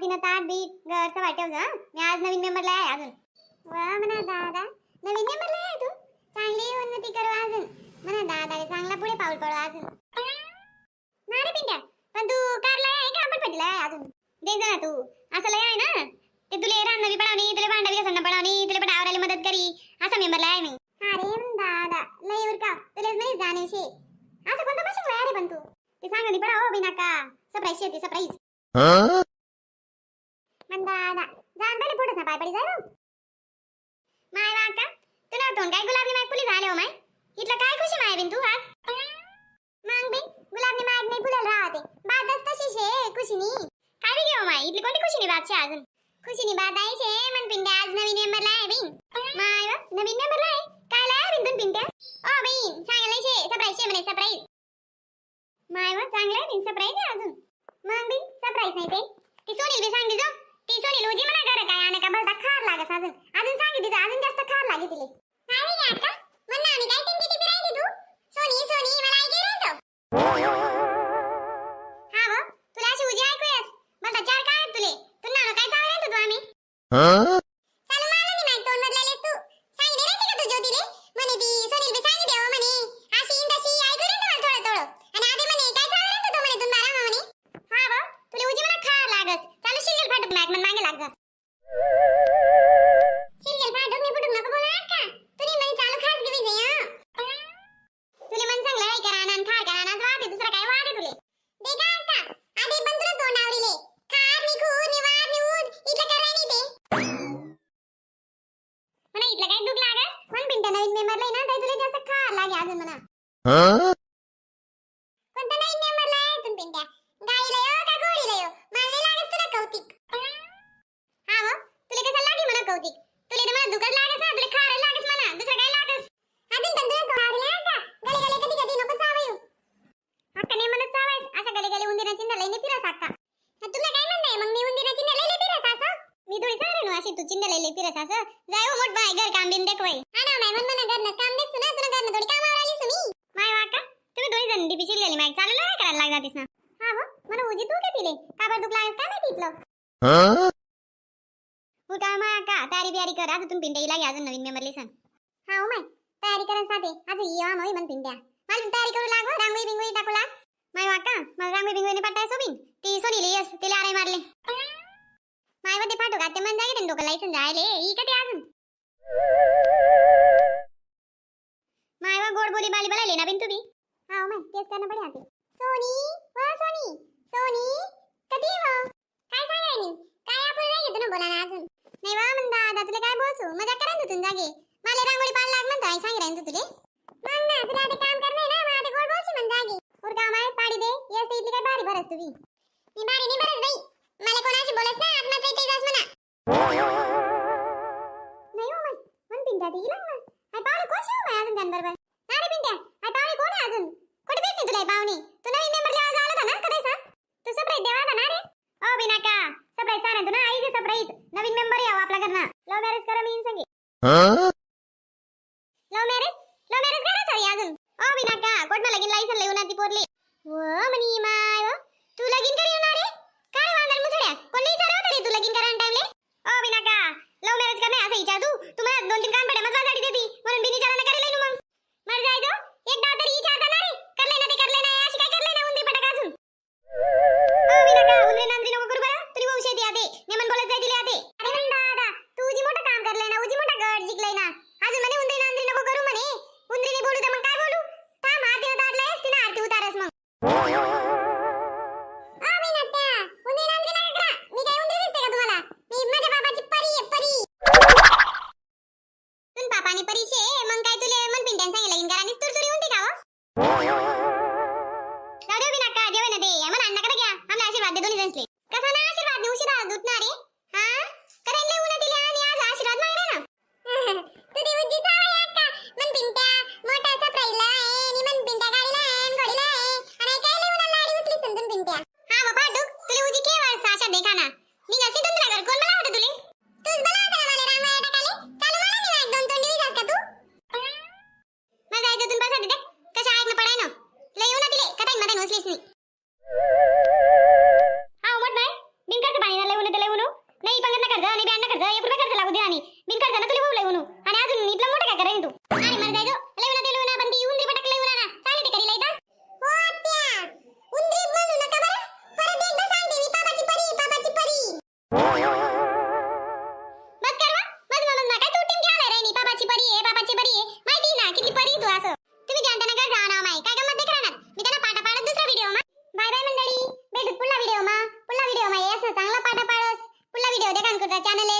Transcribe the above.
आरतीनं ताट बीट घरचं वाटेव जा मी आज नवीन मेंबरला आहे अजून. वा म्हणा दादा. नवीन मेंबरला आहे तू? चांगली उन्नती करू अजून. म्हणा दादा चांगला पुढे पाऊल पडू अजून. नाही रे पिंट्या पण तू कारला आहे का? आपण पडला आहे अजून? दे जा ना तू. असं लय आहे ना? ते तुले रान पडावणी तुले भांडा विकसणं पडावणी तुले पण आवरायला मदत करी. असा मेंबरला आहे मी. अरे दादा लय उर का तुलाच नाही जाण्याविषयी असं कोणतं पण शिकलाय अरे पण तू? ते सांग पडाव हो बिना का सरप्राईज शेती सरप्राईज पण दादा जाण पहिले पुढे ना पाय पडी जाय हो. माय वाका तुला तोंड काय गुलाबी माय फुली झाले हो माय? इथलं काय खुशी माय बिन तू आज? मग बिन गुलाबी माय नाही फुलं राहते. बातच तशी शे खुशीनी. काय बी घेऊ माय इथली कोणती खुशीनी बात शे अजून? खुशीनी बात आहे शे मन पिंड्या आज नवीन मेंबरला आहे बिन. माय वा, नवीन मेंबरला आहे? काय लाय बिन तुम पिंड्या ओ बिन सांगायला शे सरप्राईज शे म्हणे सरप्राईज माय वा चांगलं आहे बिन सरप्राईज आहे अजून मग बिन सरप्राईज नाही ते ती सोनील बी सांग दिजो ती सोनील उजी म्हणा कर काय आणि का बलता खार लागस अजून. अजून सांगी तिचं अजून जास्त खार लागे तिले. काय रे आता. म्हण ना आम्ही काय टिंकी टिपी राहिली तू? सोनी सोनी मला ऐके रे तो हा व तुला अशी उजी चार काय तुले? तू काय चावले तू आम्ही? खार लागे अजून म्हणा कोणता नवीन मेंबरला आहे तुम्ही पिंट्या गाईला यो का घोडीला यो? मला नाही लागत तुला कौतिक. हा हो तुला कसं लागे म्हणा कौतिक? तुला तर मला दुखत लागस ना तुला खार लागस म्हणा? दुसरं काय लागस अजून पण तुला तोंड आवडले का गले गले कधी कधी नको चावा येऊ. हक्का नाही म्हणत चावायस असं गले गले उंदीराची चिंता लईने फिरस हक्का तुला काय म्हणणं आहे? मग मी उंदीराची लईले फिरस असं? मी थोडी सांगू ना अशी तू चिंता लईले फिरस असं? जाय हो मोठ बाय घर काम बिन देखवाय. हा ना माय मन मन घरनं काम देखसू ना तुला घरनं थोडी कामावर आलीस मी माय वाका तुम्ही दोन्ही जण डीपी शिरलेली माय चालू नाही करायला लाग जातीस ना हा हो मला उजी तू काय पिले का बरं दुखला आहेस काय माहिती इथलं? उठा मा का? तयारी बियारी कर. आज तुम्ही पिंट्या लागे अजून नवीन मेंबर लिसन हा हो माय तयारी करा साथे. आज ये मोय मन पिंट्या मला तयारी करू लागो रांगोळी बिंगोळी टाकू लाग. माय वाका मला रांगोळी बिंगोळी पाठाय सोबीन. ती सोनीले यस तिला आराय मारले. मायमध्ये पाठव का? ते मन जागे डोकं लायसन जायले. ई कधी अजून. माय वा गोड बोली बाली बोलायले ना बिन तुम्ही? हा मैं माय करना पडे आते सोनी वा सोनी. सोनी कधी वा हो? काय सांगाय नी काय आपण नाही घेतो ना बोला ना अजून? नाही वा म्हणता दादा तुला काय बोलसू मजा करा ना तुम्ही जागे. मला रांगोळी पाड लाग म्हणता. आई सांगी राहीन तुले? मग ना तुला आता काम करणे ना? मग आता गोड बोलशी म्हण जागे? और काम आहे पाडी दे. येस इथली काय बारी भरस तुम्ही मी बारी नाही भरत बाई. मला कोणाशी बोलत ना आत्मा ते जास म्हणा. नाही हो माय. मन पिंटा ती इलाग ना आई पावले कोण शिव माय अजून त्यांबरोबर? ना रे पिंट्या? आई पावले कोण आहे अजून? कुठे तुला आई तू नवीन मेंबर जेव्हा झाला होता ना कधी तू सरप्राईज देवा होता ना रे. ओ बिनाका सरप्राईज सांग तू ना आई जे सरप्राईज नवीन मेंबर यावं आपल्या घरना. लव्ह मॅरेज करा मी संगे. लव्ह मॅरेज लव्ह मॅरेज करा सर अजून? ओ बिनाका कोट मला लगीन लाईसन लिहून ती पोरली. व मनी मी असे तंत्र कर कोण मला होतं तुले तूच मला होतं मला रामाया टाकाले चालू मला नाही माहीत दोन तोंडी विचार का तू मग जायचं तुला बसा तिथे कशा आहेत पडाय ना लय येऊ ना तिले कथा मध्ये नसलीच नाही हा मत नाही बिन करचं पाणी ना लय उन्हा लय उन्हा नाही पंगत ना कर्ज नाही बँड ना कर्ज एक रुपया कर्ज लागू दे आणि बिन कर्ज ना तुला भाऊ आणि अजून इथलं मोठं काय करेन तू आणि मला जायचं करा